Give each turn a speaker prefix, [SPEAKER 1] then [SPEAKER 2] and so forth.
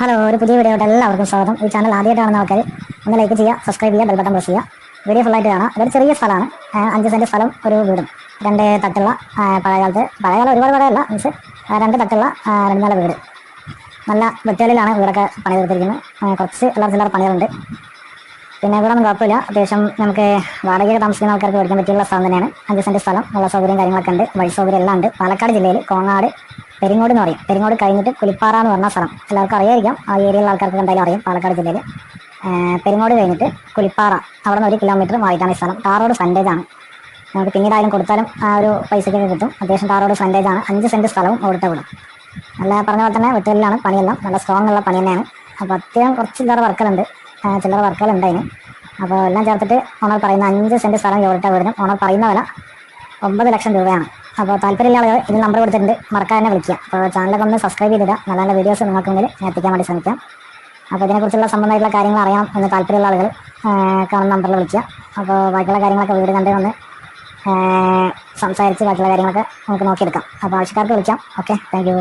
[SPEAKER 1] Hello ഒരു പുതിയ വീഡിയോയുടെ എല്ലാവർക്കും സ്വാഗതം. ഈ ചാനൽ ആദ്യമായിട്ടാണ് ആൾക്കാർ ഒന്ന് ലൈക്ക് ചെയ്യുക സബ്സ്ക്രൈബ് ചെയ്യുക ബെൽ ബട്ടൺ പ്രസ് ചെയ്യുക. വീഡിയോ ഫുള്ളായിട്ട് കാണാം. ഇതൊരു ചെറിയ സ്ഥലമാണ്. അഞ്ച് സെന്റ് സ്ഥലം ഒരു വീടും. രണ്ട് തട്ടുള്ള പഴയകാലത്ത് പഴയകാലം ഒരുപാട് പഴയല്ല മീൻസ് രണ്ട് തട്ടുള്ള രണ്ട് നില വീട്. നല്ല വെട്ടുകളിലാണ് വീടൊക്കെ പണി തീർത്തിരിക്കുന്നത് കുറച്ച് എല്ലാവരും പണികളുണ്ട്. പിന്നെ ഇവിടെ ഒന്നും കുഴപ്പമില്ല. അത്യാവശ്യം നമുക്ക് വാടകയിൽ താമസിക്കുന്ന ആൾക്കാർക്ക് പഠിക്കാൻ പറ്റിയുള്ള സ്ഥലം തന്നെയാണ്. അഞ്ച് സെന്റ് സ്ഥലം ഉള്ള സൗകര്യം കാര്യങ്ങളൊക്കെ ഉണ്ട്. വഴി സൗകര്യം എല്ലാം ഉണ്ട്. പാലക്കാട് ജില്ലയിൽ കോങ്ങാട് പെരിങ്ങോട് എന്ന് പറയും. പെരിങ്ങോട് കഴിഞ്ഞിട്ട് കുലിപ്പാറ എന്ന് പറഞ്ഞ സ്ഥലം. എല്ലാവർക്കും അറിയായിരിക്കാം. ആ ഏരിയയിലുള്ള ആൾക്കാർക്ക് എന്തായാലും അറിയാം പാലക്കാട് ജില്ലയിൽ. പെരിങ്ങോട് കഴിഞ്ഞിട്ട് കുലിപ്പാറ അവിടെ നിന്ന് ഒരു കിലോമീറ്റർ മാറിയിട്ടാണ് ഈ സ്ഥലം. ടാർ റോഡ് ആണ്. നമുക്ക് പിന്നീട് ആയാലും കൊടുത്താലും ആ ഒരു പൈസയ്ക്കൊക്കെ കിട്ടും. അത്യാവശ്യം ടാർ റോഡ് ആണ്. അഞ്ച് സെന്റ് സ്ഥലവും അവിടുത്തെ വിടും. നല്ല പറഞ്ഞ പോലെ തന്നെ വെട്ടലിലാണ് പണിയെല്ലാം. നല്ല സ്ട്രോങ് ഉള്ള പണി തന്നെയാണ്. അപ്പോൾ അത്യാവശ്യം കുറച്ച് വേറെ വർക്കുകളുണ്ട് ആ, ചില്ലറ വർക്കുകൾ അതിന്. അപ്പോൾ എല്ലാം ചേർത്തിട്ട് ഓണർ പറയുന്ന അഞ്ച് സെന്റ് സ്ഥലം ഇവിടുത്തെ വീടിനും ഓണർ പറയുന്ന വില ഒമ്പത് ലക്ഷം രൂപയാണ്. അപ്പോൾ താല്പര്യമുള്ള ആളുകൾ ഇതിൽ നമ്പർ കൊടുത്തിട്ടുണ്ട്. മറക്കാതെ തന്നെ വിളിക്കുക. അപ്പോൾ ചാനലൊക്കെ ഒന്ന് സബ്സ്ക്രൈബ് ചെയ്തിട്ട് നല്ല നല്ല വീഡിയോസ് നിങ്ങൾക്ക് മുന്നിൽ എത്തിക്കാൻ വേണ്ടി ശ്രമിക്കാം. അപ്പോൾ ഇതിനെക്കുറിച്ചുള്ള സംബന്ധമായിട്ടുള്ള കാര്യങ്ങൾ അറിയാം എന്ന് താല്പര്യമുള്ള ആളുകൾ കാണുന്ന നമ്പറിൽ വിളിക്കുക. അപ്പോൾ ബാക്കിയുള്ള കാര്യങ്ങളൊക്കെ വീട് കണ്ട് വന്ന് സംസാരിച്ച് ബാക്കിയുള്ള കാര്യങ്ങളൊക്കെ നമുക്ക് നോക്കിയെടുക്കാം. അപ്പോൾ ആവശ്യക്കാർക്ക് വിളിക്കാം. Okay thank